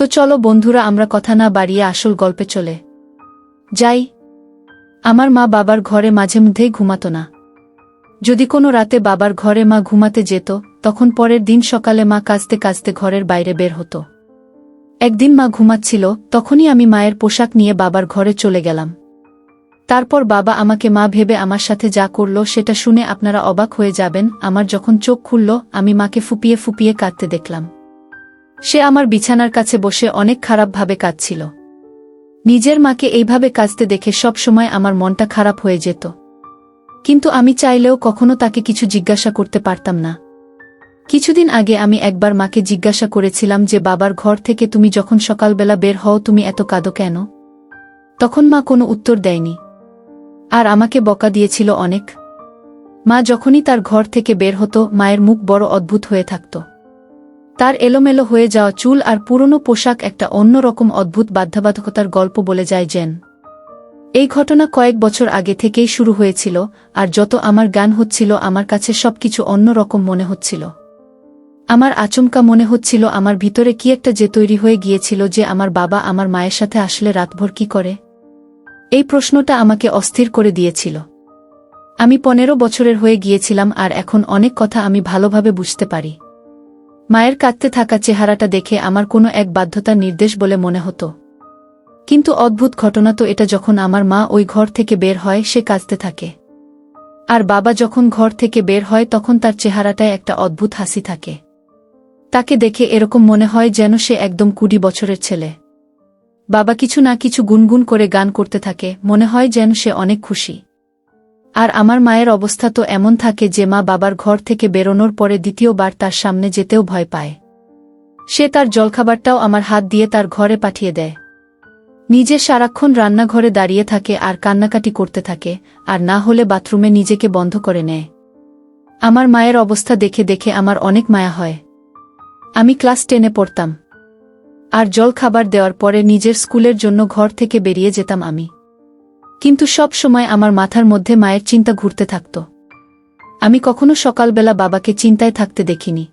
তো চলো বন্ধুরা, আমরা কথা না বাড়িয়ে আসল গল্পে চলে। যাই। আমার মা বাবার ঘরে মাঝে মধ্যেই ঘুমাতো না। যদি কোনো রাতে বাবার ঘরে মা ঘুমাতে যেত, তখন পরের দিন সকালে মা কাজতে কাজতে ঘরের বাইরে বের হতো। একদিন মা ঘুমাচ্ছিল, তখনই আমি মায়ের পোশাক নিয়ে বাবার ঘরে চলে গেলাম। তারপর বাবা আমাকে, মা, ভেবে আমার সাথে যা করল সেটা শুনে আপনারা অবাক হয়ে যাবেন। আমার যখন চোখ খুলল, আমি মাকে ফুপিয়ে ফুপিয়ে কাঁদতে দেখলাম। সে আমার বিছানার কাছে বসে অনেক খারাপভাবে কাঁদছিল। নিজের মাকে এইভাবে কাঁদতে দেখে সব সময় আমার মনটা খারাপ হয়ে যেত। কিন্তু আমি চাইলেও কখনো তাকে কিছু জিজ্ঞাসা করতে পারতাম না। কিছুদিন আগে আমি একবার মাকে জিজ্ঞাসা করেছিলাম যে, বাবার ঘর থেকে তুমি যখন সকালবেলা বের হও, তুমি এত কাঁদো কেন? তখন মা কোনো উত্তর দেয়নি। আর আমাকে বকা দিয়েছিল অনেক। মা যখনই তার ঘর থেকে বের হতো, মায়ের মুখ বড় অদ্ভুত হয়ে থাকত। তার এলোমেলো হয়ে যাওয়া চুল আর পুরনো পোশাক একটা অন্যরকম অদ্ভুত বাধ্যবাধকতার গল্প বলে যায় জেন। এই ঘটনা কয়েক বছর আগে থেকেই শুরু হয়েছিল, আর যত আমার গান হচ্ছিল, আমার কাছে সবকিছু অন্যরকম মনে হচ্ছিল। আমার আচমকা মনে হচ্ছিল, আমার ভিতরে কি একটা যে তৈরি হয়ে গিয়েছিল যে আমার বাবা আমার মায়ের সাথে আসলে রাতভর কি করে? এই প্রশ্নটা আমাকে অস্থির করে দিয়েছিল। আমি পনেরো বছরের হয়ে গিয়েছিলাম, আর এখন অনেক কথা আমি ভালোভাবে বুঝতে পারি। মায়ের কাঁদতে থাকা চেহারাটা দেখে আমার কোনো এক বাধ্যতার নির্দেশ বলে মনে হতো। কিন্তু অদ্ভুত ঘটনা তো এটা যখন আমার মা ওই ঘর থেকে বের হয়, সে কাঁদতে থাকে। আর বাবা যখন ঘর থেকে বের হয়, তখন তার চেহারাটায় একটা অদ্ভুত হাসি থাকে। তাকে দেখে এরকম মনে হয় যেন সে একদম কুড়ি বছরের ছেলে। বাবা কিছু না কিছু গুনগুন করে গান করতে থাকে, মনে হয় যেন সে অনেক খুশি। আর আমার মায়ের অবস্থা তো এমন থাকে যে মা বাবার ঘর থেকে বেরোনোর পরে দ্বিতীয়বার তার সামনে যেতেও ভয় পায়। সে তার জলখাবারটাও আমার হাত দিয়ে তার ঘরে পাঠিয়ে দেয়। নিজে সারাক্ষণ রান্নাঘরে দাঁড়িয়ে থাকে আর কান্নাকাটি করতে থাকে, আর না হলে বাথরুমে নিজেকে বন্ধ করে নেয়। আমার মায়ের অবস্থা দেখে দেখে আমার অনেক মায়া হয়। আমি ক্লাস টেনে পড়তাম। আর জল খাবার দেওয়ার পরে নিজের স্কুলের জন্য ঘর থেকে বেরিয়ে যেতাম আমি। কিন্তু সব সময় আমার মাথার মধ্যে মায়ের চিন্তা ঘুরতে থাকত। আমি কখনো সকালবেলা বাবাকে চিন্তায় থাকতে দেখিনি।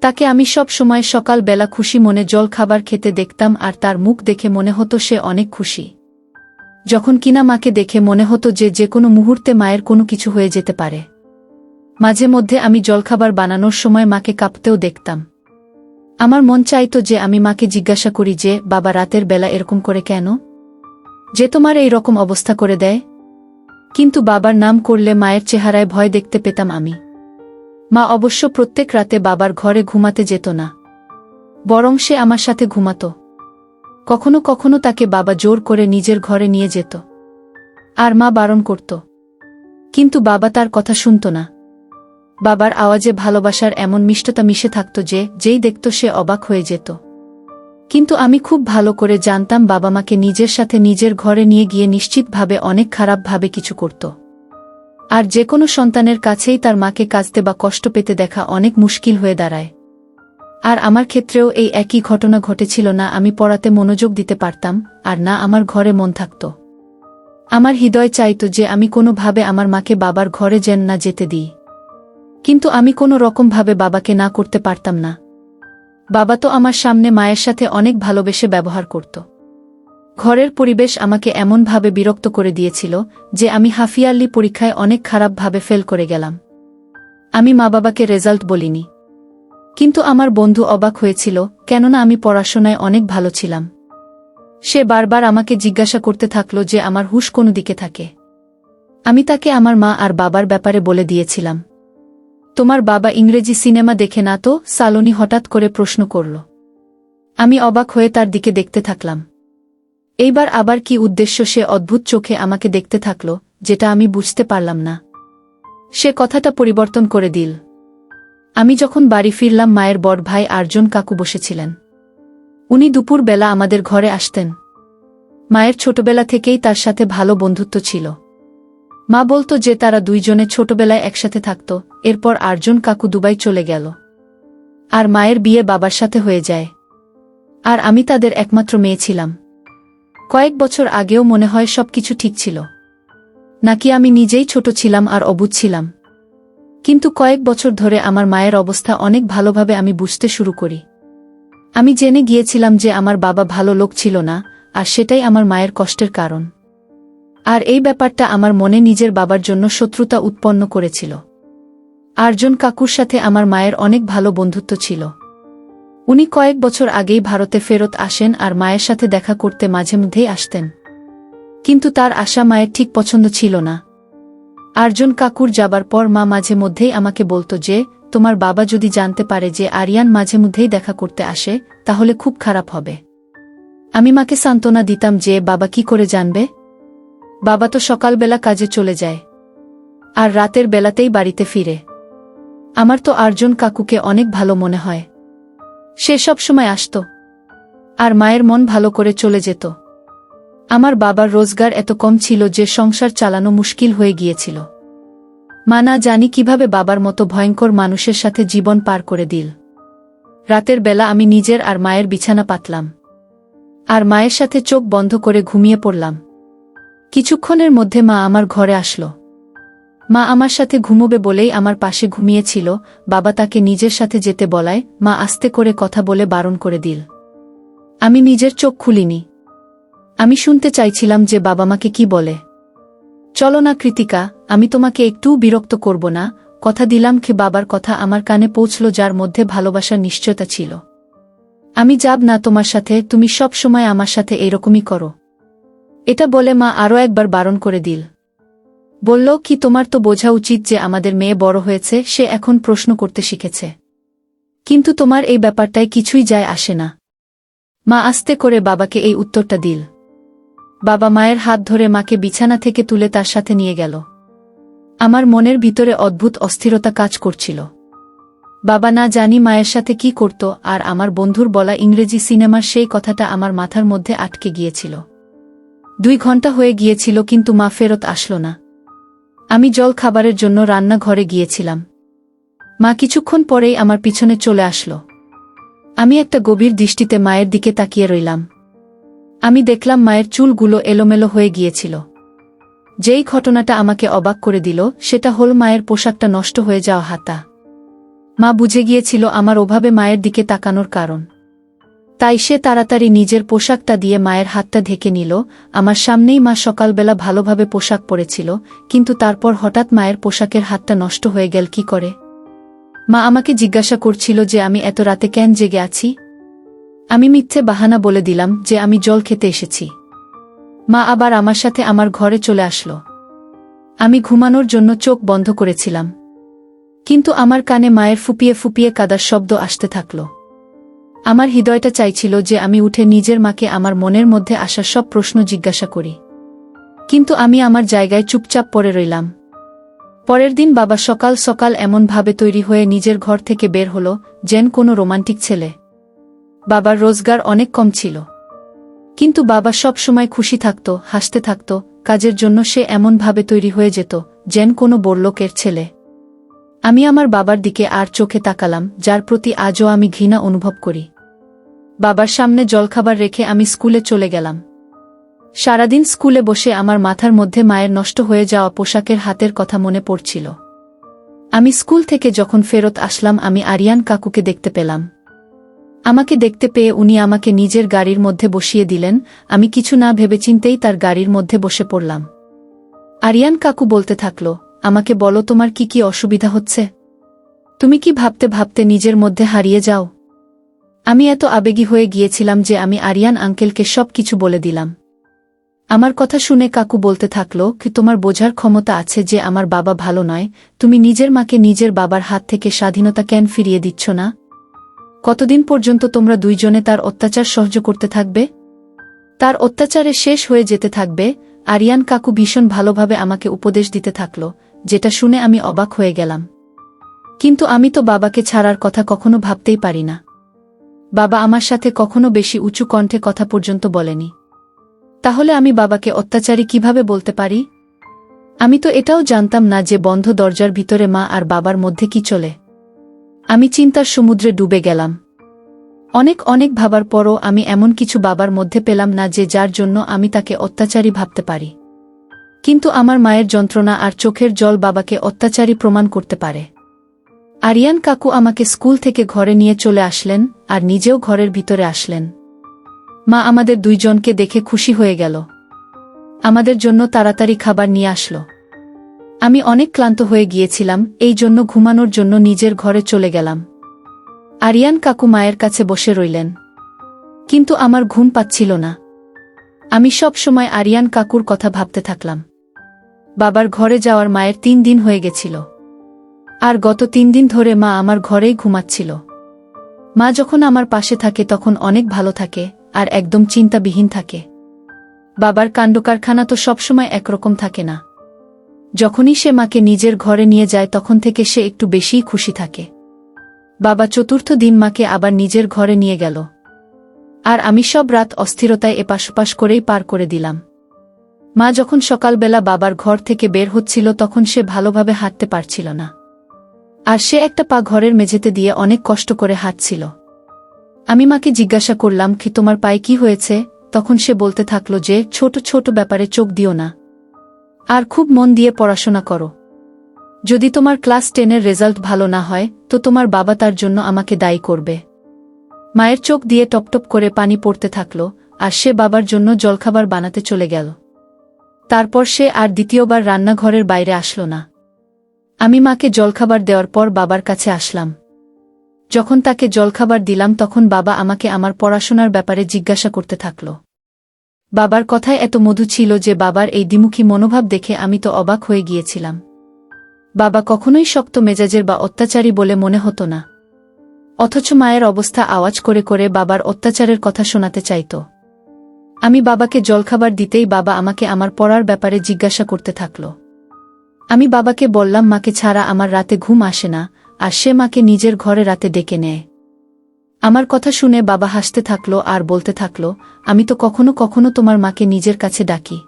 তাকে আমি সব সময় সকালবেলা খুশি মনে জল খাবার খেতে দেখতাম আর তার মুখ দেখে মনে হতো সে অনেক খুশি। যখন কিনা মাকে দেখে মনে হতো যে যে কোনো মুহূর্তে মায়ের কোনো কিছু হয়ে যেতে পারে। মাঝে মধ্যে আমি জলখাবার বানানোর সময় মাকে কাঁপতেও দেখতাম। আমার মন চাইতো যে আমি মাকে জিজ্ঞাসা করি যে, বাবা, রাতের বেলা এরকম করে কেন? যে তোমার এই রকম অবস্থা করে দেয়? কিন্তু বাবার নাম করলে মায়ের চেহারায় ভয় দেখতে পেতাম আমি। মা অবশ্য প্রত্যেক রাতে বাবার ঘরে ঘুমাতে যেত না। বরং সে আমার সাথে ঘুমাত। কখনো কখনো তাকে বাবা জোর করে নিজের ঘরে নিয়ে যেত। আর মা বারণ করত। কিন্তু বাবা তার কথা শুনত না। বাবার আওয়াজে ভালোবাসার এমন মিষ্টতা মিশে থাকত যে, যেই দেখত সে অবাক হয়ে যেত। কিন্তু আমি খুব ভালো করে জানতাম বাবা মাকে নিজের সাথে নিজের ঘরে নিয়ে গিয়ে নিশ্চিতভাবে অনেক খারাপভাবে কিছু করত। আর যে কোনো সন্তানের কাছেই তার মাকে কাজতে বা কষ্ট পেতে দেখা অনেক মুশকিল হয়ে দাঁড়ায়। আর আমার ক্ষেত্রেও এই একই ঘটনা ঘটেছিল না আমি পড়াতে মনোযোগ দিতে পারতাম, আর না আমার ঘরে মন থাকত। আমার হৃদয় চাইত যে আমি কোনোভাবে আমার মাকে বাবার ঘরে যেন না যেতে দিই। কিন্তু আমি কোনো রকমভাবে বাবাকে না করতে পারতাম না। বাবা তো আমার সামনে মায়ের সাথে অনেক ভালোবেসে ব্যবহার করত। ঘরের পরিবেশ আমাকে এমনভাবে বিরক্ত করে দিয়েছিল যে আমি হাফিয়াল্লি পরীক্ষায় অনেক খারাপভাবে ফেল করে গেলাম। আমি মা বাবাকে রেজাল্ট বলিনি। কিন্তু আমার বন্ধু অবাক হয়েছিল, কেননা আমি পড়াশোনায় অনেক ভালো ছিলাম। সে বারবার আমাকে জিজ্ঞাসা করতে থাকল যে আমার হুশ কোনো দিকে থাকে। আমি তাকে আমার মা আর বাবার ব্যাপারে বলে দিয়েছিলাম। তোমার বাবা ইংরেজি সিনেমা দেখে না তো? সালোনি হঠাৎ করে প্রশ্ন করল। আমি অবাক হয়ে তার দিকে দেখতে থাকলাম। এইবার আবার কি উদ্দেশ্য সে অদ্ভুত চোখে আমাকে দেখতে থাকল, যেটা আমি বুঝতে পারলাম না। সে কথাটা পরিবর্তন করে দিল। আমি যখন বাড়ি ফিরলাম, মায়ের বড় ভাই আর্জন কাকু বসেছিলেন। উনি দুপুর বেলা আমাদের ঘরে আসতেন। মায়ের ছোটবেলা থেকেই তার সাথে ভালো বন্ধুত্ব ছিল। মা বলতো যে তারা দুইজনে ছোটবেলায় একসাথে থাকত, এরপর আর্জুন কাকু দুবাই চলে গেল। আর মায়ের বিয়ে বাবার সাথে হয়ে যায়। আর আমি তাদের একমাত্র মেয়ে ছিলাম। কয়েক বছর আগেও মনে হয় সবকিছু ঠিক ছিল। নাকি আমি নিজেই ছোট ছিলাম আর অবুঝ ছিলাম। কিন্তু কয়েক বছর ধরে আমার মায়ের অবস্থা অনেক ভালোভাবে আমি বুঝতে শুরু করি। আমি জেনে গিয়েছিলাম যে আমার বাবা ভালো লোক ছিল না, আর সেটাই আমার মায়ের কষ্টের কারণ। আর এই ব্যাপারটা আমার মনে নিজের বাবার জন্য শত্রুতা উৎপন্ন করেছিল। আর্জন কাকুর সাথে আমার মায়ের অনেক ভালো বন্ধুত্ব ছিল। উনি কয়েক বছর আগেই ভারতে ফেরত আসেন আর মায়ের সাথে দেখা করতে মাঝে মধ্যেই আসতেন। কিন্তু তার আশা মায়ের ঠিক পছন্দ ছিল না। আর্জন কাকুর যাবার পর মা মাঝে মধ্যেই আমাকে বলতো যে, তোমার বাবা যদি জানতে পারে যে আরিয়ান মাঝে মধ্যেই দেখা করতে আসে, তাহলে খুব খারাপ হবে। আমি মাকে সান্ত্বনা দিতাম যে, বাবা কি করে জানবে? বাবা তো সকালবেলা কাজে চলে যায়। আর রাতের বেলাতেই বাড়িতে ফিরে। আমার তো আর্জন কাকুকে অনেক ভালো মনে হয়। সে সব সময় আসত। আর মায়ের মন ভালো করে চলে যেত। আমার বাবার রোজগার এত কম ছিল যে সংসার চালানো মুশকিল হয়ে গিয়েছিল। মা না জানি কীভাবে বাবার মতো ভয়ঙ্কর মানুষের সাথে জীবন পার করে দিল। রাতের বেলা আমি নিজের আর মায়ের বিছানা পাতলাম। আর মায়ের সাথে চোখ বন্ধ করে ঘুমিয়ে পড়লাম। কিছুক্ষণের মধ্যে মা আমার ঘরে আসলো। মা আমার সাথে ঘুমোবে বলেই আমার পাশে ঘুমিয়েছিল, বাবা তাকে নিজের সাথে যেতে বলায়, মা আস্তে করে কথা বলে বারণ করে দিল। আমি নিজের চোখ খুলিনি। আমি শুনতে চাইছিলাম যে বাবা মাকে কি বলে। চলো না কৃতিকা, আমি তোমাকে একটুও বিরক্ত করব না, কথা দিলাম কি বাবার কথা আমার কানে পৌঁছল যার মধ্যে ভালোবাসার নিশ্চয়তা ছিল। আমি যাব না তোমার সাথে, তুমি সব সময় আমার সাথে এরকমই করো। এটা বলে মা আরও একবার বারণ করে দিল। বলল, কি তোমার তো বোঝা উচিত যে আমাদের মেয়ে বড় হয়েছে, সে এখন প্রশ্ন করতে শিখেছে। কিন্তু তোমার এই ব্যাপারটায় কিছুই যায় আসে না মা আস্তে করে বাবাকে এই উত্তরটা দিল। বাবা মায়ের হাত ধরে মাকে বিছানা থেকে তুলে তার সাথে নিয়ে গেল। আমার মনের ভিতরে অদ্ভুত অস্থিরতা কাজ করছিল। বাবা না জানি মায়ের সাথে কি করত, আর আমার বন্ধুর বলা ইংরেজি সিনেমার সেই কথাটা আমার মাথার মধ্যে আটকে গিয়েছিল। দুই ঘণ্টা হয়ে গিয়েছিল কিন্তু মা ফেরত আসলো না। আমি জল খাবারের জন্য রান্নাঘরে গিয়েছিলাম। মা কিছুক্ষণ পরেই আমার পিছনে চলে আসলো। আমি একটা গভীর দৃষ্টিতে মায়ের দিকে তাকিয়ে রইলাম। আমি দেখলাম মায়ের চুলগুলো এলোমেলো হয়ে গিয়েছিল। যেই ঘটনাটা আমাকে অবাক করে দিল, সেটা হল মায়ের পোশাকটা নষ্ট হয়ে যাওয়া হাতা। মা বুঝে গিয়েছিল আমার ওভাবে মায়ের দিকে তাকানোর কারণ। তাই সে তাড়াতাড়ি নিজের পোশাকটা দিয়ে মায়ের হাতটা ঢেকে নিল। আমার সামনেই মা সকালবেলা ভালোভাবে পোশাক পরেছিল, কিন্তু তারপর হঠাৎ মায়ের পোশাকের হাতটা নষ্ট হয়ে গেল কি করে? মা আমাকে জিজ্ঞাসা করছিল যে আমি এত রাতে কেন জেগে আছি? আমি মিথ্যে বাহানা বলে দিলাম যে আমি জল খেতে এসেছি। মা আবার আমার সাথে আমার ঘরে চলে আসলো। আমি ঘুমানোর জন্য চোখ বন্ধ করেছিলাম। কিন্তু আমার কানে মায়ের ফুপিয়ে ফুপিয়ে কাদার শব্দ আসতে থাকল। আমার হৃদয়টা চাইছিল যে আমি উঠে নিজের মাকে আমার মনের মধ্যে আসা সব প্রশ্ন জিজ্ঞাসা করি। কিন্তু আমি আমার জায়গায় চুপচাপ পড়ে রইলাম। পরের দিন বাবা সকাল সকাল এমনভাবে তৈরি হয়ে নিজের ঘর থেকে বের হল, যেন কোনো রোমান্টিক ছেলে। বাবার রোজগার অনেক কম ছিল। কিন্তু বাবা সব সময় খুশি থাকত, হাসতে থাকত, কাজের জন্য সে এমনভাবে তৈরি হয়ে যেত, যেন কোনো বড়লোকের ছেলে। আমি আমার বাবার দিকে আর চোখে তাকালাম, যার প্রতি আজও আমি ঘৃণা অনুভব করি। বাবার সামনে জলখাবার রেখে আমি স্কুলে চলে গেলাম। সারাদিন স্কুলে বসে আমার মাথার মধ্যে মায়ের নষ্ট হয়ে যাওয়া পোশাকের হাতের কথা মনে পড়ছিল। আমি স্কুল থেকে যখন ফেরত আসলাম, আমি আরিয়ান কাকুকে দেখতে পেলাম। আমাকে দেখতে পেয়ে উনি আমাকে নিজের গাড়ির মধ্যে বসিয়ে দিলেন, আমি কিছু না ভেবেচিন্তেই তার গাড়ির মধ্যে বসে পড়লাম। আরিয়ান কাকু বলতে থাকল, আমাকে বলো তোমার কি কি অসুবিধা হচ্ছে? তুমি কি ভাবতে ভাবতে নিজের মধ্যে হারিয়ে যাও? আমি এত আবেগী হয়ে গিয়েছিলাম যে আমি আরিয়ান আঙ্কেলকে সব কিছু বলে দিলাম। আমার কথা শুনে কাকু বলতে থাকল কি, তোমার বোঝার ক্ষমতা আছে যে আমার বাবা ভালো নয়, তুমি নিজের মাকে নিজের বাবার হাত থেকে স্বাধীনতা কেন ফিরিয়ে দিচ্ছ না? কতদিন পর্যন্ত তোমরা দুইজনে তার অত্যাচার সহ্য করতে থাকবে? তার অত্যাচারে শেষ হয়ে যেতে থাকবে, আরিয়ান কাকু ভীষণ ভালোভাবে আমাকে উপদেশ দিতে থাকল, যেটা শুনে আমি অবাক হয়ে গেলাম। কিন্তু আমি তো বাবাকে ছাড়ার কথা কখনো ভাবতেই পারি না। বাবা আমার সাথে কখনো বেশি উঁচু কণ্ঠে কথা পর্যন্ত বলেনি। তাহলে আমি বাবাকে অত্যাচারী কীভাবে বলতে পারি? আমি তো এটাও জানতাম না যে বন্ধ দরজার ভিতরে মা আর বাবার মধ্যে কি চলে। আমি চিন্তার সমুদ্রে ডুবে গেলাম। অনেক অনেক ভাবার পরও আমি এমন কিছু বাবার মধ্যে পেলাম না যে যার জন্য আমি তাকে অত্যাচারী ভাবতে পারি। কিন্তু আমার মায়ের যন্ত্রণা আর চোখের জল বাবাকে অত্যাচারী প্রমাণ করতে পারে। আরিয়ান কাকু আমাকে স্কুল থেকে ঘরে নিয়ে চলে আসলেন আর নিজেও ঘরের ভিতরে আসলেন। মা আমাদের দুইজনকে দেখে খুশি হয়ে গেল। আমাদের জন্য তাড়াতাড়ি খাবার নিয়ে আসলো। আমি অনেক ক্লান্ত হয়ে গিয়েছিলাম, এই জন্য ঘুমানোর জন্য নিজের ঘরে চলে গেলাম। আরিয়ান কাকু মায়ের কাছে বসে রইলেন। কিন্তু আমার ঘুম পাচ্ছিল না। আমি সব সময় আরিয়ান কাকুর কথা ভাবতে থাকলাম। বাবার ঘরে যাওয়ার মায়ের তিন দিন হয়ে গেছিল। আর গত তিন দিন ধরে মা আমার ঘরেই ঘুমাচ্ছিল। মা যখন আমার পাশে থাকে তখন অনেক ভালো থাকে আর একদম চিন্তাবিহীন থাকে। বাবার কাণ্ডকারখানা তো সবসময় একরকম থাকে না। যখনই সে মাকে নিজের ঘরে নিয়ে যায় তখন থেকে সে একটু বেশিই খুশি থাকে। বাবা চতুর্থ দিন মাকে আবার নিজের ঘরে নিয়ে গেল। আর আমি সব রাত অস্থিরতায় এপাশ ওপাশ করেই পার করে দিলাম। মা যখন সকালবেলা বাবার ঘর থেকে বের হচ্ছিল তখন সে ভালোভাবে হাঁটতে পারছিল না। আর সে একটা পা ঘরের মেঝেতে দিয়ে অনেক কষ্ট করে হাঁটছিল। আমি মাকে জিজ্ঞাসা করলাম, কি তোমার পায়ে কি হয়েছে? তখন সে বলতে থাকল যে, ছোট ছোট ব্যাপারে চোখ দিও না। আর খুব মন দিয়ে পড়াশোনা করো। যদি তোমার ক্লাস টেনের রেজাল্ট ভালো না হয়, তো তোমার বাবা তার জন্য আমাকে দায়ী করবে। মায়ের চোখ দিয়ে টপটপ করে পানি পড়তে থাকল, আর সে বাবার জন্য জলখাবার বানাতে চলে গেল। তারপর সে আর দ্বিতীয়বার রান্নাঘরের বাইরে আসলো না। আমি মাকে জলখাবার দেওয়ার পর বাবার কাছে আসলাম। যখন তাকে জলখাবার দিলাম তখন বাবা আমাকে আমার পড়াশোনার ব্যাপারে জিজ্ঞাসা করতে থাকল। বাবার কথায় এত মধু ছিল যে বাবার এই দ্বিমুখী মনোভাব দেখে আমি তো অবাক হয়ে গিয়েছিলাম। বাবা কখনোই শক্ত মেজাজের বা অত্যাচারী বলে মনে হতো না। অথচ মায়ের অবস্থা আওয়াজ করে করে বাবার অত্যাচারের কথা শোনাতে চাইত। আমি বাবাকে জলখাবার দিতেই বাবা আমাকে আমার পড়ার ব্যাপারে জিজ্ঞাসা করতে থাকল। আমি বাবাকে বললাম, মাকে ছাড়া আমার রাতে ঘুম আসে না, আর সে মাকে নিজের ঘরে রাতে ডেকে নেয়। আমার কথা শুনে বাবা হাসতে থাকল আর বলতে থাকল, আমি তো কখনো কখনো তোমার মাকে নিজের কাছে ডাকি।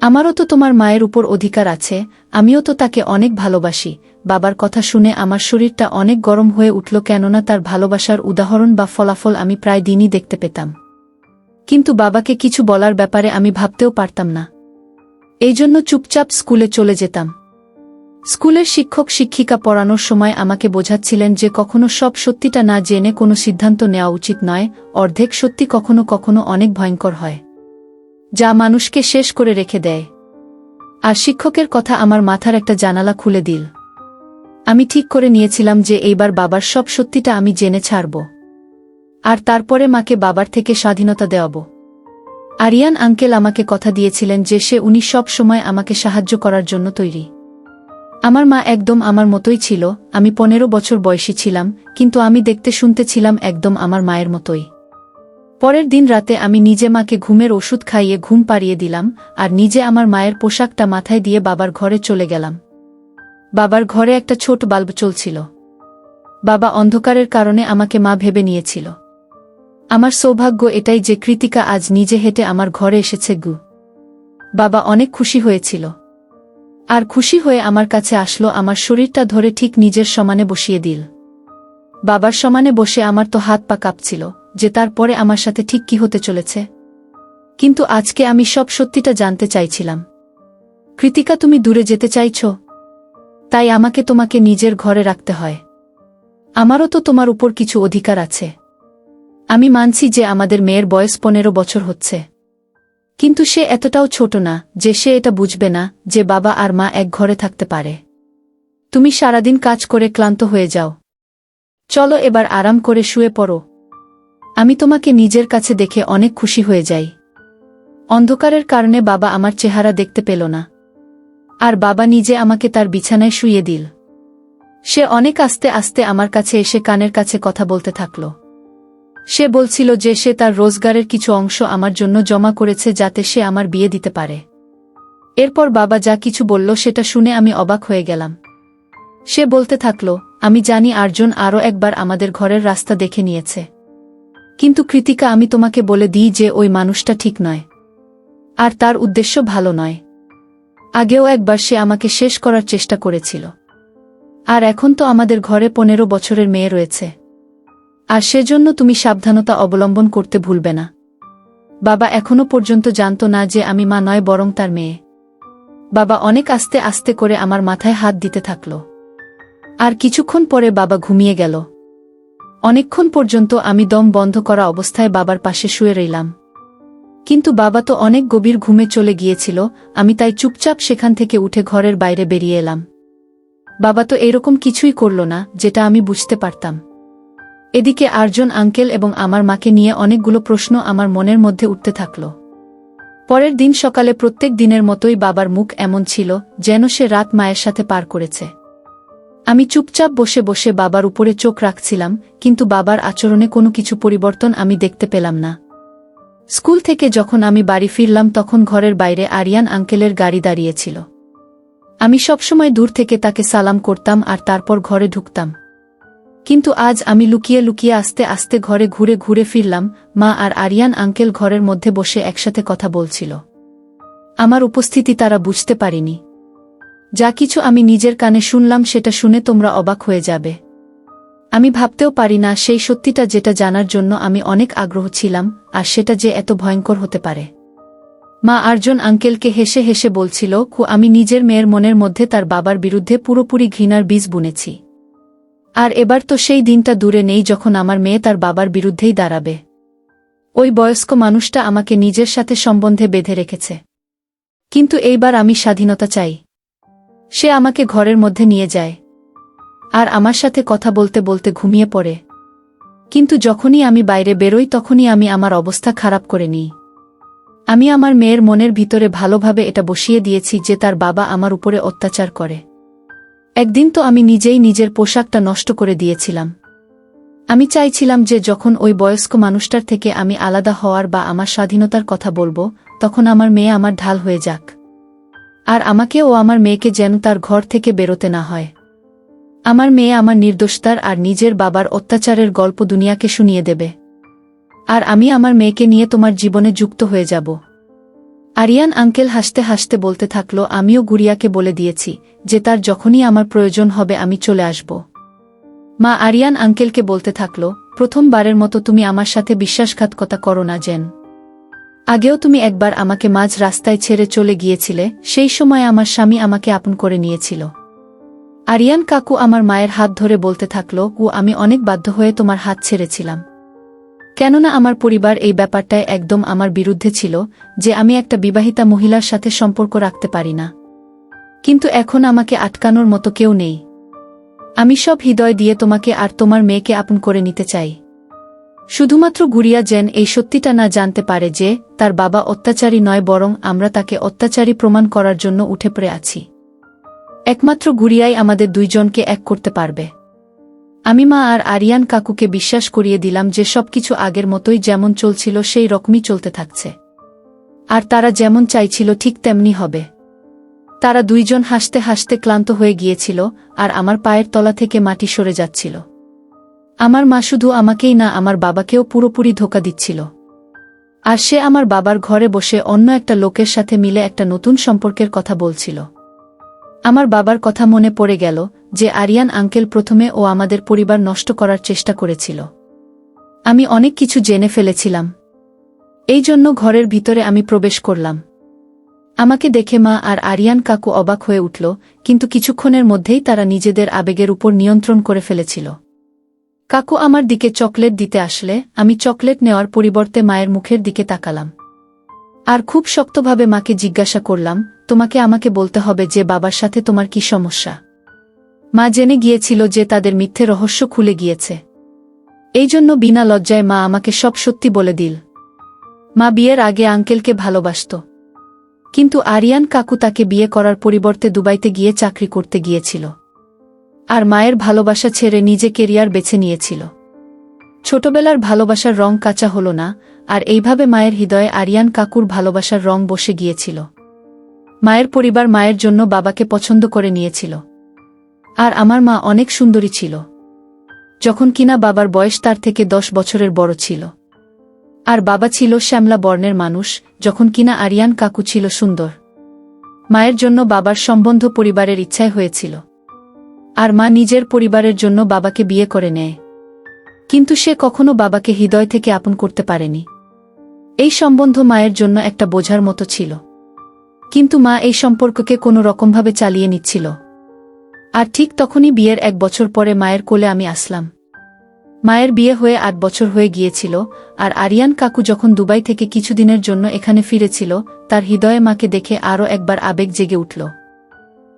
আমারও তো তোমার মায়ের উপর অধিকার আছে, আমিও তো তাকে অনেক ভালোবাসি। বাবার কথা শুনে আমার শরীরটা অনেক গরম হয়ে উঠল কেননা তার ভালোবাসার উদাহরণ বা ফলাফল আমি প্রায় দিনই দেখতে পেতাম। কিন্তু বাবাকে কিছু বলার ব্যাপারে আমি ভাবতেও পারতাম না। এই জন্য চুপচাপ স্কুলে চলে যেতাম। স্কুলের শিক্ষক শিক্ষিকা পড়ানোর সময় আমাকে বোঝাচ্ছিলেন যে কখনো সব সত্যিটা না জেনে কোনো সিদ্ধান্ত নেওয়া উচিত নয়, অর্ধেক সত্যি কখনো কখনো অনেক ভয়ঙ্কর হয়। যা মানুষকে শেষ করে রেখে দেয়। আর শিক্ষকের কথা আমার মাথার একটা জানালা খুলে দিল। আমি ঠিক করে নিয়েছিলাম যে এইবার বাবার সব সত্যিটা আমি জেনে ছাড়ব। আর তারপরে মাকে বাবার থেকে স্বাধীনতা দেওয়াব। আরিয়ান আঙ্কেল আমাকে কথা দিয়েছিলেন যে সে উনি সব সময় আমাকে সাহায্য করার জন্য তৈরি। আমার মা একদম আমার মতোই ছিল, আমি পনেরো বছর বয়সী ছিলাম, কিন্তু আমি দেখতে শুনতে ছিলাম একদম আমার মায়ের মতোই। পরের দিন রাতে আমি নিজে মাকে ঘুমের ওষুধ খাইয়ে ঘুম পাড়িয়ে দিলাম, আর নিজে আমার মায়ের পোশাকটা মাথায় দিয়ে বাবার ঘরে চলে গেলাম। বাবার ঘরে একটা ছোট বাল্ব চলছিল। বাবা অন্ধকারের কারণে আমাকে মা ভেবে নিয়েছিল। আমার সৌভাগ্য এটাই যে কৃতিকা আজ নিজে হেঁটে আমার ঘরে এসেছে গু। বাবা অনেক খুশি হয়েছিল। আর খুশি হয়ে আমার কাছে আসলো আমার শরীরটা ধরে ঠিক নিজের সমানে বসিয়ে দিল। বাবার সমানে বসে আমার তো হাত পা কাঁপছিল যে তারপরে আমার সাথে ঠিক কি হতে চলেছে। কিন্তু আজকে আমি সব সত্যিটা জানতে চাইছিলাম। কৃতিকা, তুমি দূরে যেতে চাইছ? তাই আমাকে তোমাকে নিজের ঘরে রাখতে হয়। আমারও তো তোমার উপর কিছু অধিকার আছে। আমি মানছি যে আমাদের মেয়ের বয়স পনেরো বছর হচ্ছে। কিন্তু সে এতটাও ছোট না, যে সে এটা বুঝবে না, যে বাবা আর মা এক ঘরে থাকতে পারে। তুমি সারাদিন কাজ করে ক্লান্ত হয়ে যাও। চলো এবার আরাম করে শুয়ে পড়ো। আমি তোমাকে নিজের কাছে দেখে অনেক খুশি হয়ে যাই। অন্ধকারের কারণে বাবা আমার চেহারা দেখতে পেল না। আর বাবা নিজে আমাকে তার বিছানায় শুয়ে দিল। সে অনেক আস্তে আস্তে আমার কাছে এসে কানের কাছে কথা বলতে থাকল। সে বলছিল যে সে তার রোজগারের কিছু অংশ আমার জন্য জমা করেছে যাতে সে আমার বিয়ে দিতে পারে। এরপর বাবা যা কিছু বলল সেটা শুনে আমি অবাক হয়ে গেলাম। সে বলতে থাকল, আমি জানি আর্জুন আরও একবার আমাদের ঘরের রাস্তা দেখে নিয়েছে। কিন্তু কৃতিকা, আমি তোমাকে বলে দিই যে ওই মানুষটা ঠিক নয়। আর তার উদ্দেশ্য ভালো নয়। আগেও একবার সে আমাকে শেষ করার চেষ্টা করেছিল। আর এখন তো আমাদের ঘরে পনেরো বছরের মেয়ে রয়েছে। আর সেজন্য তুমি সাবধানতা অবলম্বন করতে ভুলবে না। বাবা এখনও পর্যন্ত জানত না যে আমি মা নয়, বরং তার মেয়ে। বাবা অনেক আস্তে আস্তে করে আমার মাথায় হাত দিতে থাকল। আর কিছুক্ষণ পরে বাবা ঘুমিয়ে গেল। অনেকক্ষণ পর্যন্ত আমি দম বন্ধ করা অবস্থায় বাবার পাশে শুয়ে রইলাম। কিন্তু বাবা তো অনেক গভীর ঘুমে চলে গিয়েছিল, আমি তাই চুপচাপ সেখান থেকে উঠে ঘরের বাইরে বেরিয়ে এলাম। বাবা তো এরকম কিছুই করল না, যেটা আমি বুঝতে পারতাম। এদিকে আর্জন, আঙ্কেল এবং আমার মাকে নিয়ে অনেকগুলো প্রশ্ন আমার মনের মধ্যে উঠতে থাকল। পরের দিন সকালে প্রত্যেক দিনের মতোই বাবার মুখ এমন ছিল যেন সে রাত মায়ের সাথে পার করেছে। আমি চুপচাপ বসে বসে বাবার উপরে চোখ রাখছিলাম, কিন্তু বাবার আচরণে কোনো কিছু পরিবর্তন আমি দেখতে পেলাম না। স্কুল থেকে যখন আমি বাড়ি ফিরলাম তখন ঘরের বাইরে আরিয়ান আঙ্কেলের গাড়ি দাঁড়িয়েছিল। আমি সবসময় দূর থেকে তাকে সালাম করতাম আর তারপর ঘরে ঢুকতাম। কিন্তু আজ আমি লুকিয়ে লুকিয়ে আস্তে আস্তে ঘরে ঘুরে ঘুরে ফিরলাম, মা আর আরিয়ান আঙ্কেল ঘরের মধ্যে বসে একসাথে কথা বলছিল। আমার উপস্থিতি তারা বুঝতে পারিনি। যা কিছু আমি নিজের কানে শুনলাম সেটা শুনে তোমরা অবাক হয়ে যাবে। আমি ভাবতেও পারি না সেই সত্যিটা যেটা জানার জন্য আমি অনেক আগ্রহ ছিলাম, আর সেটা যে এত ভয়ঙ্কর হতে পারে। মা আর্জন আঙ্কেলকে হেসে হেসে বলছিল, কু, আমি নিজের মেয়ের মনের মধ্যে তার বাবার বিরুদ্ধে পুরোপুরি ঘৃণার বীজ বুনেছি। আর এবার তো সেই দিনটা দূরে নেই যখন আমার মেয়ে তার বাবার বিরুদ্ধেই দাঁড়াবে। ওই বয়স্ক মানুষটা আমাকে নিজের সাথে সম্বন্ধে বেঁধে রেখেছে। কিন্তু এইবার আমি স্বাধীনতা চাই। সে আমাকে ঘরের মধ্যে নিয়ে যায়। আর আমার সাথে কথা বলতে বলতে ঘুমিয়ে পড়ে। কিন্তু যখনই আমি বাইরে বেরোই তখনই আমি আমার অবস্থা খারাপ করে নিই। আমি আমার মেয়ের মনের ভিতরে ভালোভাবে এটা বসিয়ে দিয়েছি যে তার বাবা আমার উপরে অত্যাচার করে। একদিন তো আমি নিজেই নিজের পোশাকটা নষ্ট করে দিয়েছিলাম। আমি চাইছিলাম যে যখন ওই বয়স্ক মানুষটার থেকে আমি আলাদা হওয়ার বা আমার স্বাধীনতার কথা বলব, তখন আমার মেয়ে আমার ঢাল হয়ে যাক। আর আমাকে ও আমার মেয়েকে যেন তার ঘর থেকে বেরোতে না হয়। আমার মেয়ে আমার নির্দোষতার আর নিজের বাবার অত্যাচারের গল্প দুনিয়াকে শুনিয়ে দেবে। আর আমি আমার মেয়েকে নিয়ে তোমার জীবনে যুক্ত হয়ে যাব। আরিয়ান আঙ্কেল হাসতে হাসতে বলতে থাকল, আমিও গুড়িয়াকে বলে দিয়েছি যে তার যখনই আমার প্রয়োজন হবে আমি চলে আসব। মা আরিয়ান আঙ্কেলকে বলতে থাকল, প্রথমবারের মতো তুমি আমার সাথে বিশ্বাসঘাতকতা করো না, জেন। আগেও তুমি একবার আমাকে মাঝ রাস্তায় ছেড়ে চলে গিয়েছিলে, সেই সময় আমার স্বামী আমাকে আপন করে নিয়েছিল। আরিয়ান কাকু আমার মায়ের হাত ধরে বলতে থাকল ও আমি অনেক বাধ্য হয়ে তোমার হাত ছেড়েছিলাম। কেননা আমার পরিবার এই ব্যাপারটায় একদম আমার বিরুদ্ধে ছিল, যে আমি একটা বিবাহিতা মহিলার সাথে সম্পর্ক রাখতে পারি না। কিন্তু এখন আমাকে আটকানোর মতো কেউ নেই। আমি সব হৃদয় দিয়ে তোমাকে আর তোমার মেয়েকে আপন করে নিতে চাই। শুধুমাত্র গুড়িয়া জেন এই সত্যিটা না জানতে পারে যে, তার বাবা অত্যাচারী নয় বরং আমরা তাকে অত্যাচারী প্রমাণ করার জন্য উঠে পড়ে আছি। একমাত্র গুড়িয়াই আমাদের দুইজনকে এক করতে পারবে। আমি মা আর আরিয়ান কাকুকে বিশ্বাস করিয়ে দিলাম যে সবকিছু আগের মতোই যেমন চলছিল সেই রকমই চলতে থাকছে। আর তারা যেমন চাইছিল ঠিক তেমনি হবে। তারা দুইজন হাসতে হাসতে ক্লান্ত হয়ে গিয়েছিল, আর আমার পায়ের তলা থেকে মাটি সরে যাচ্ছিল। আমার মা শুধু আমাকেই না, আমার বাবাকেও পুরোপুরি ধোকা দিচ্ছিল। আর সে আমার বাবার ঘরে বসে অন্য একটা লোকের সাথে মিলে একটা নতুন সম্পর্কের কথা বলছিল। আমার বাবার কথা মনে পড়ে গেল যে আরিয়ান আঙ্কেল প্রথমে ও আমাদের পরিবার নষ্ট করার চেষ্টা করেছিল। আমি অনেক কিছু জেনে ফেলেছিলাম। এই জন্য ঘরের ভিতরে আমি প্রবেশ করলাম। আমাকে দেখে মা আর আরিয়ান কাকু অবাক হয়ে উঠল, কিন্তু কিছুক্ষণের মধ্যেই তারা নিজেদের আবেগের উপর নিয়ন্ত্রণ করে ফেলেছিল। কাকু আমার দিকে চকলেট দিতে আসলে, আমি চকলেট নেওয়ার পরিবর্তে মায়ের মুখের দিকে তাকালাম। আর খুব শক্তভাবে মাকে জিজ্ঞাসা করলাম, তোমাকে আমাকে বলতে হবে যে বাবার সাথে তোমার কি সমস্যা? মা জেনে গিয়েছিল যে তাদের মিথ্যে রহস্য খুলে গিয়েছে। এই জন্য বিনা লজ্জায় মা আমাকে সব সত্যি বলে দিল। মা বিয়ের আগে আঙ্কেলকে ভালোবাসত। কিন্তু আরিয়ান কাকু তাকে বিয়ে করার পরিবর্তে দুবাইতে গিয়ে চাকরি করতে গিয়েছিল। আর মায়ের ভালোবাসা ছেড়ে নিজে কেরিয়ার বেছে নিয়েছিল। ছোটবেলার ভালোবাসার রং কাঁচা হল না, আর এইভাবে মায়ের হৃদয়ে আরিয়ান কাকুর ভালোবাসার রং বসে গিয়েছিল। মায়ের পরিবার মায়ের জন্য বাবাকে পছন্দ করে নিয়েছিল। আর আমার মা অনেক সুন্দরী ছিল। যখন কিনা বাবার বয়স তার থেকে দশ বছরের বড় ছিল। আর বাবা ছিল শ্যামলা বর্ণের মানুষ, যখন কিনা আরিয়ান কাকু ছিল সুন্দর। মায়ের জন্য বাবার সম্বন্ধ পরিবারের ইচ্ছায় হয়েছিল। আর মা নিজের পরিবারের জন্য বাবাকে বিয়ে করে নেয়। কিন্তু সে কখনো বাবাকে হৃদয় থেকে আপন করতে পারেনি। এই সম্বন্ধ মায়ের জন্য একটা বোঝার মতো ছিল। কিন্তু মা এই সম্পর্ককে কোনো রকমভাবে চালিয়ে নিচ্ছিল। আর ঠিক তখনই বিয়ের এক বছর পরে মায়ের কোলে আমি আসলাম। মায়ের বিয়ে হয়ে আট বছর হয়ে গিয়েছিল, আর আরিয়ান কাকু যখন দুবাই থেকে কিছুদিনের জন্য এখানে ফিরেছিল, তার হৃদয়ে মাকে দেখে আরও একবার আবেগ জেগে উঠল।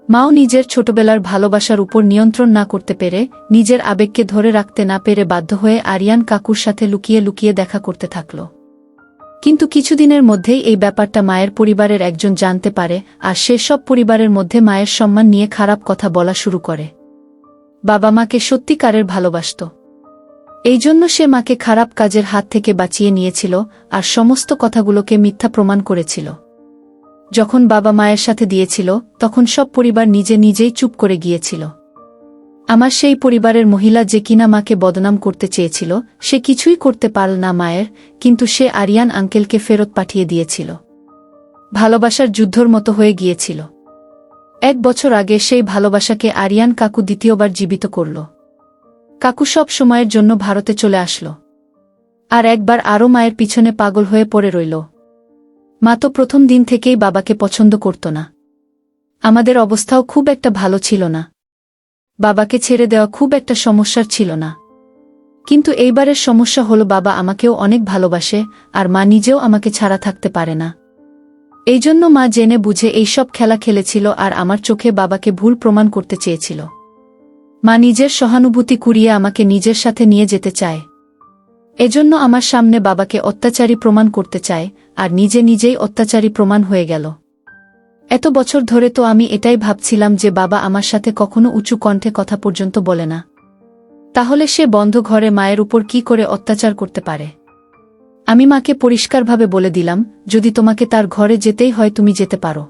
মাও নিজের ছোটবেলার ভালোবাসার উপর নিয়ন্ত্রণ না করতে পেরে, নিজের আবেগকে ধরে রাখতে না পেরে বাধ্য হয়ে আরিয়ান কাকুর সাথে লুকিয়ে লুকিয়ে দেখা করতে থাকল। কিন্তু কিছুদিনের মধ্যেই এই ব্যাপারটা মায়ের পরিবারের একজন জানতে পারে, আর সেসব পরিবারের মধ্যে মায়ের সম্মান নিয়ে খারাপ কথা বলা শুরু করে। বাবা মাকে সত্যিকারের ভালোবাসত। এই জন্য সে মাকে খারাপ কাজের হাত থেকে বাঁচিয়ে নিয়েছিল, আর সমস্ত কথাগুলোকে মিথ্যা প্রমাণ করেছিল। যখন বাবা মায়ের সাথে দিয়েছিল, তখন সব পরিবার নিজে নিজেই চুপ করে গিয়েছিল। আমার সেই পরিবারের মহিলা যে কিনা মাকে বদনাম করতে চেয়েছিল, সে কিছুই করতে পারল না মায়ের, কিন্তু সে আরিয়ান আঙ্কেলকে ফেরত পাঠিয়ে দিয়েছিল। ভালোবাসার যুদ্ধর মতো হয়ে গিয়েছিল। এক বছর আগে সেই ভালোবাসাকে আরিয়ান কাকু দ্বিতীয়বার জীবিত করল। কাকু সব সময়ের জন্য ভারতে চলে আসল। আর একবার আরও মায়ের পিছনে পাগল হয়ে পড়ে রইল। মা তো প্রথম দিন থেকেই বাবাকে পছন্দ করত না। আমাদের অবস্থাও খুব একটা ভালো ছিল না। বাবাকে ছেড়ে দেওয়া খুব একটা সমস্যার ছিল না। কিন্তু এইবারের সমস্যা হলো বাবা আমাকেও অনেক ভালোবাসে, আর মা নিজেও আমাকে ছাড়া থাকতে পারে না। এই জন্য মা জেনে বুঝে এইসব খেলা খেলেছিল আর আমার চোখে বাবাকে ভুল প্রমাণ করতে চেয়েছিল। মা নিজের সহানুভূতি কুড়িয়ে আমাকে নিজের সাথে নিয়ে যেতে চায়। এজন্য আমার সামনে বাবাকে অত্যাচারী প্রমাণ করতে চায়, আর নিজে নিজেই অত্যাচারী প্রমাণ হয়ে গেল। এত বছর ধরে তো আমি এটাই ভাবছিলাম যে বাবা আমার সাথে কখনো উঁচু কণ্ঠে কথা পর্যন্ত বলে না। তাহলে সে বন্ধ ঘরে মায়ের উপর কি করে অত্যাচার করতে পারে? আমি মাকে পরিষ্কারভাবে বলে দিলাম, যদি তোমাকে তার ঘরে যেতেই হয় তুমি যেতে পারো।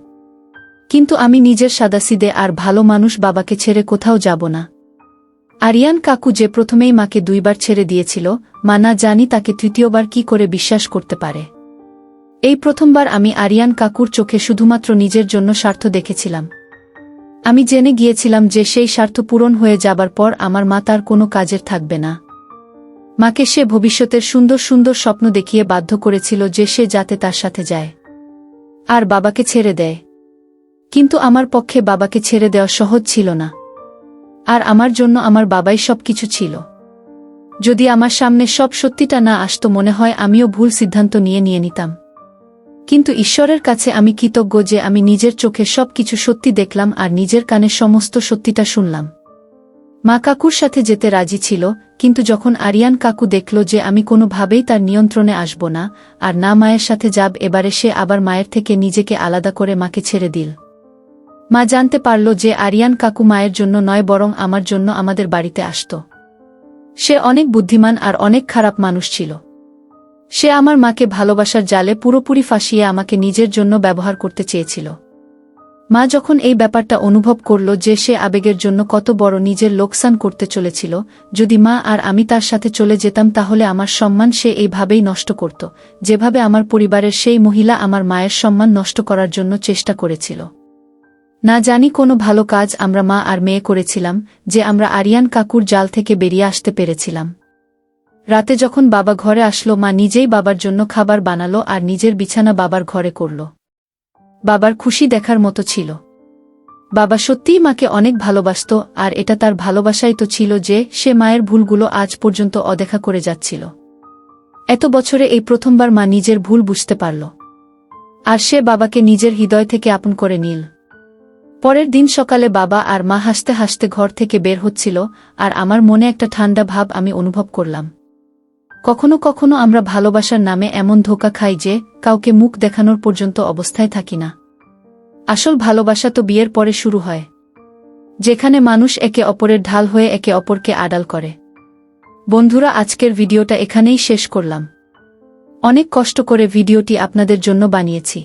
কিন্তু আমি নিজের সাদাসিদে আর ভালো মানুষ বাবাকে ছেড়ে কোথাও যাব না। আরিয়ান কাকু যে প্রথমেই মাকে দুইবার ছেড়ে দিয়েছিল, মা না জানি তাকে তৃতীয়বার কি করে বিশ্বাস করতে পারে। এই প্রথমবার আমি আরিয়ান কাকুর চোখে শুধুমাত্র নিজের জন্য স্বার্থ দেখেছিলাম। আমি জেনে গিয়েছিলাম যে সেই স্বার্থ পূরণ হয়ে যাবার পর আমার মা তার কোনো কাজের থাকবে না। মাকে সে ভবিষ্যতের সুন্দর সুন্দর স্বপ্ন দেখিয়ে বাধ্য করেছিল যে সে যাতে তার সাথে যায়। আর বাবাকে ছেড়ে দেয়। কিন্তু আমার পক্ষে বাবাকে ছেড়ে দেওয়া সহজ ছিল না। আর আমার জন্য আমার বাবাই সব কিছু ছিল। যদি আমার সামনে সব সত্যিটা না আসতো মনে হয় আমিও ভুল সিদ্ধান্ত নিয়ে নিয়ে নিতাম। কিন্তু ঈশ্বরের কাছে আমি কৃতজ্ঞ যে আমি নিজের চোখে সব কিছু সত্যি দেখলাম আর নিজের কানে সমস্ত সত্যিটা শুনলাম। মা কাকুর সাথে যেতে রাজি ছিল, কিন্তু যখন আরিয়ান কাকু দেখল যে আমি কোনোভাবেই তার নিয়ন্ত্রণে আসব না, আর না মায়ের সাথে যাব, এবারে সে আবার মায়ের থেকে নিজেকে আলাদা করে মাকে ছেড়ে দিল। মা জানতে পারল যে আরিয়ান কাকু মায়ের জন্য নয়, বরং আমার জন্য আমাদের বাড়িতে আসত। সে অনেক বুদ্ধিমান আর অনেক খারাপ মানুষ ছিল। সে আমার মাকে ভালোবাসার জালে পুরোপুরি ফাঁসিয়ে আমাকে নিজের জন্য ব্যবহার করতে চেয়েছিল। মা যখন এই ব্যাপারটা অনুভব করল যে সে আবেগের জন্য কত বড় নিজের লোকসান করতে চলেছিল, যদি মা আর আমি তার সাথে চলে যেতাম তাহলে আমার সম্মান সে এইভাবেই নষ্ট করত, যেভাবে আমার পরিবারের সেই মহিলা আমার মায়ের সম্মান নষ্ট করার জন্য চেষ্টা করেছিল। না জানি কোনো ভালো কাজ আমরা মা আর মেয়ে করেছিলাম, যে আমরা আরিয়ান কাকুর জাল থেকে বেরিয়ে আসতে পেরেছিলাম। রাতে যখন বাবা ঘরে আসলো, মা নিজেই বাবার জন্য খাবার বানালো আর নিজের বিছানা বাবার ঘরে করল। বাবার খুশি দেখার মতো ছিল। বাবা সত্যিই মাকে অনেক ভালোবাসত আর এটা তার ভালোবাসাই তো ছিল যে, সে মায়ের ভুলগুলো আজ পর্যন্ত অদেখা করে যাচ্ছিল। এত বছরে এই প্রথমবার মা নিজের ভুল বুঝতে পারল। আর সে বাবাকে নিজের হৃদয় থেকে আপন করে নিল। পরের দিন সকালে বাবা আর মা হাসতে হাসতে ঘর থেকে বের হচ্ছিল আর আমার মনে একটা ঠান্ডা ভাব আমি অনুভব করলাম। কখনো কখনো আমরা ভালোবাসার নামে এমন ধোকা খাই যে, কাউকে মুখ দেখানোর পর্যন্ত অবস্থায় থাকি না। আসল ভালোবাসা তো বিয়ের পরে শুরু হয়। যেখানে মানুষ একে অপরের ঢাল হয়ে একে অপরকে আড়াল করে। বন্ধুরা, আজকের ভিডিওটা এখানেই শেষ করলাম। অনেক কষ্ট করে ভিডিওটি আপনাদের জন্য বানিয়েছি।